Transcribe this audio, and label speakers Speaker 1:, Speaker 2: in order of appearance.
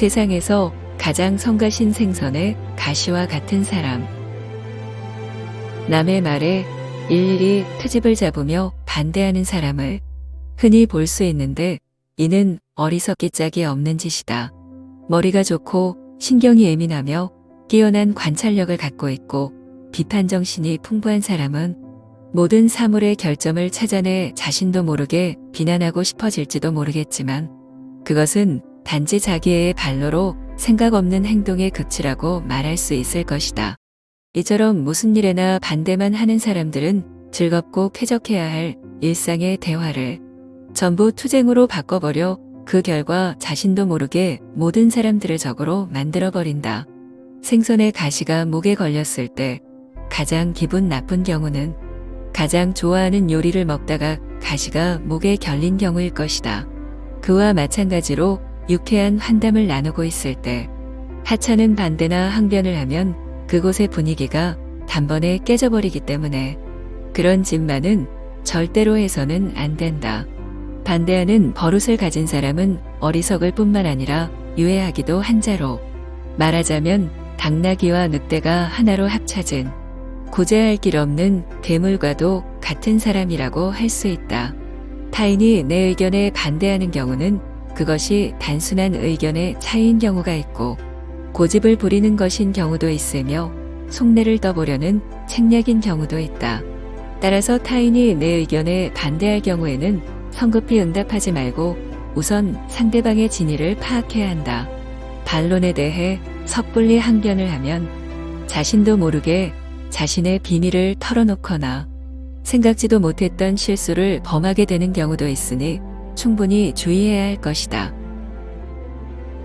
Speaker 1: 세상에서 가장 성가신 생선의 가시와 같은 사람. 남의 말에 일일이 트집을 잡으며 반대하는 사람을 흔히 볼 수 있는데 이는 어리석기 짝이 없는 짓이다. 머리가 좋고 신경이 예민하며 뛰어난 관찰력을 갖고 있고 비판 정신이 풍부한 사람은 모든 사물의 결점을 찾아내 자신도 모르게 비난하고 싶어질지도 모르겠지만 그것은 단지 자기의 발로로 생각 없는 행동의 극치라고 말할 수 있을 것이다. 이처럼 무슨 일에나 반대만 하는 사람들은 즐겁고 쾌적해야 할 일상의 대화를 전부 투쟁으로 바꿔버려 그 결과 자신도 모르게 모든 사람들을 적으로 만들어버린다. 생선의 가시가 목에 걸렸을 때 가장 기분 나쁜 경우는 가장 좋아하는 요리를 먹다가 가시가 목에 결린 경우일 것이다. 그와 마찬가지로 유쾌한 환담을 나누고 있을 때 하찮은 반대나 항변을 하면 그곳의 분위기가 단번에 깨져버리기 때문에 그런 짓만은 절대로 해서는 안 된다. 반대하는 버릇을 가진 사람은 어리석을 뿐만 아니라 유해하기도 한자로 말하자면 당나귀와 늑대가 하나로 합쳐진 구제할 길 없는 괴물과도 같은 사람이라고 할 수 있다. 타인이 내 의견에 반대하는 경우는 그것이 단순한 의견의 차이인 경우가 있고 고집을 부리는 것인 경우도 있으며 속내를 떠보려는 책략인 경우도 있다. 따라서 타인이 내 의견에 반대할 경우에는 성급히 응답하지 말고 우선 상대방의 진위를 파악해야 한다. 반론에 대해 섣불리 항변을 하면 자신도 모르게 자신의 비밀을 털어놓거나 생각지도 못했던 실수를 범하게 되는 경우도 있으니 충분히 주의해야 할 것이다.